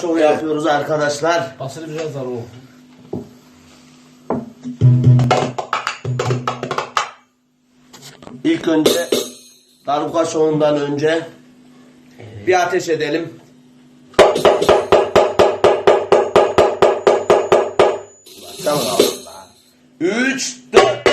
şovu yapıyoruz arkadaşlar. Basını biraz dar o. İlk önce darbuka şovundan önce bir ateş edelim. Tamam. 3 4